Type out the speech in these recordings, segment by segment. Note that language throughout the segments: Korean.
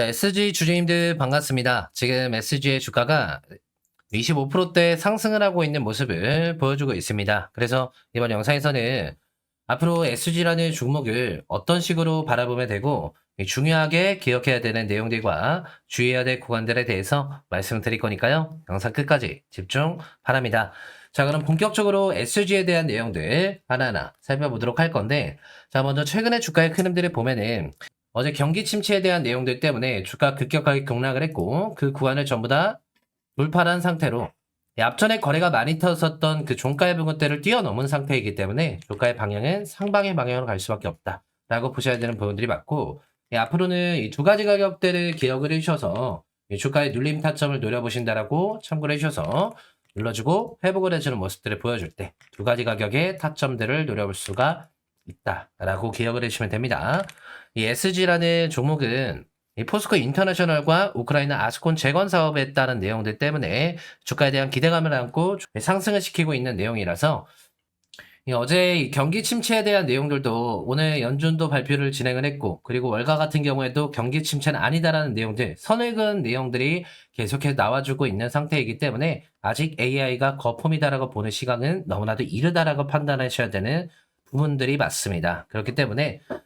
자, SG 주주님들 반갑습니다. 지금 SG의 주가가 25%대 상승을 하고 있는 모습을 보여주고 있습니다. 그래서 이번 영상에서는 앞으로 SG라는 종목을 어떤 식으로 바라보면 되고 중요하게 기억해야 되는 내용들과 주의해야 될 구간들에 대해서 말씀드릴 거니까요. 영상 끝까지 집중 바랍니다. 자, 그럼 본격적으로 SG에 대한 내용들 하나하나 살펴보도록 할 건데, 자, 먼저 최근의 주가의 큰 흐름들을 보면은 어제 경기 침체에 대한 내용들 때문에 주가 급격하게 급락을 했고 그 구간을 전부 다 돌파한 상태로 이 앞전에 거래가 많이 터졌던 그 종가의 부분대를 뛰어넘은 상태이기 때문에 주가의 방향은 상방의 방향으로 갈 수밖에 없다라고 보셔야 되는 부분들이 맞고 이 앞으로는 이 두 가지 가격대를 기억을 해주셔서 이 주가의 눌림 타점을 노려보신다라고 참고를 해주셔서 눌러주고 회복을 해주는 모습들을 보여줄 때 두 가지 가격의 타점들을 노려볼 수가 있다라고 기억을 해주시면 됩니다. 이 SG라는 종목은 이 포스코 인터내셔널과 우크라이나 아스콘 재건 사업에 따른 내용들 때문에 주가에 대한 기대감을 안고 상승을 시키고 있는 내용이라서 이 어제 이 경기 침체에 대한 내용들도 오늘 연준도 발표를 진행을 했고 그리고 월가 같은 경우에도 경기 침체는 아니다라는 내용들 선을 내용들이 계속해서 나와주고 있는 상태이기 때문에 아직 AI가 거품이다라고 보는 시각은 너무나도 이르다라고 판단하셔야 되는 부분들이 맞습니다. 그렇기 때문에 뭐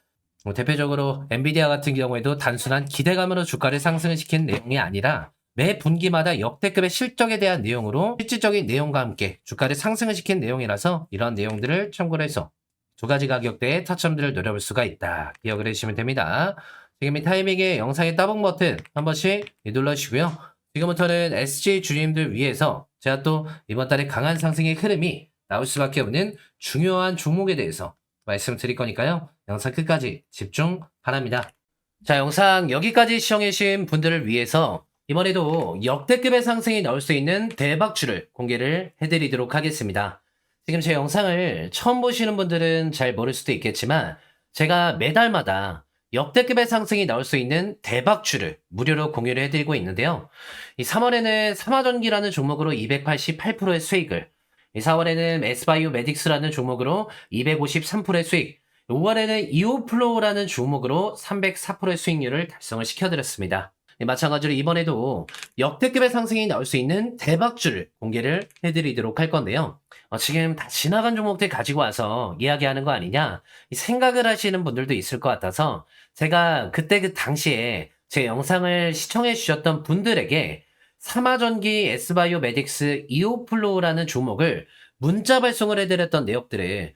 대표적으로 엔비디아 같은 경우에도 단순한 기대감으로 주가를 상승을 시킨 내용이 아니라 매 분기마다 역대급의 실적에 대한 내용으로 실질적인 내용과 함께 주가를 상승을 시킨 내용이라서 이런 내용들을 참고를 해서 두 가지 가격대의 타점들을 노려볼 수가 있다. 기억을 해주시면 됩니다. 지금 이 타이밍에 영상의 따봉 버튼 한 번씩 눌러주시고요. 지금부터는 SJ 주님들 위해서 제가 또 이번 달에 강한 상승의 흐름이 나올 수밖에 없는 중요한 종목에 대해서 말씀드릴 거니까요. 영상 끝까지 집중 바랍니다. 자, 영상 여기까지 시청해주신 분들을 위해서 이번에도 역대급의 상승이 나올 수 있는 대박주를 공개를 해드리도록 하겠습니다. 지금 제 영상을 처음 보시는 분들은 잘 모를 수도 있겠지만 제가 매달마다 역대급의 상승이 나올 수 있는 대박주를 무료로 공유를 해드리고 있는데요. 이 3월에는 삼화전기라는 종목으로 288%의 수익을 이 4월에는 에스바이오 메딕스라는 종목으로 253%의 수익, 5월에는 이오플로우라는 종목으로 304%의 수익률을 달성을 시켜드렸습니다. 마찬가지로 이번에도 역대급의 상승이 나올 수 있는 대박주를 공개를 해드리도록 할 건데요. 어, 지금 다 지나간 종목들 가지고 와서 이야기하는 거 아니냐 생각을 하시는 분들도 있을 것 같아서 제가 그때 그 당시에 제 영상을 시청해 주셨던 분들에게 사마전기 S바이오 메딕스 이오플로우라는 종목을 문자 발송을 해드렸던 내역들을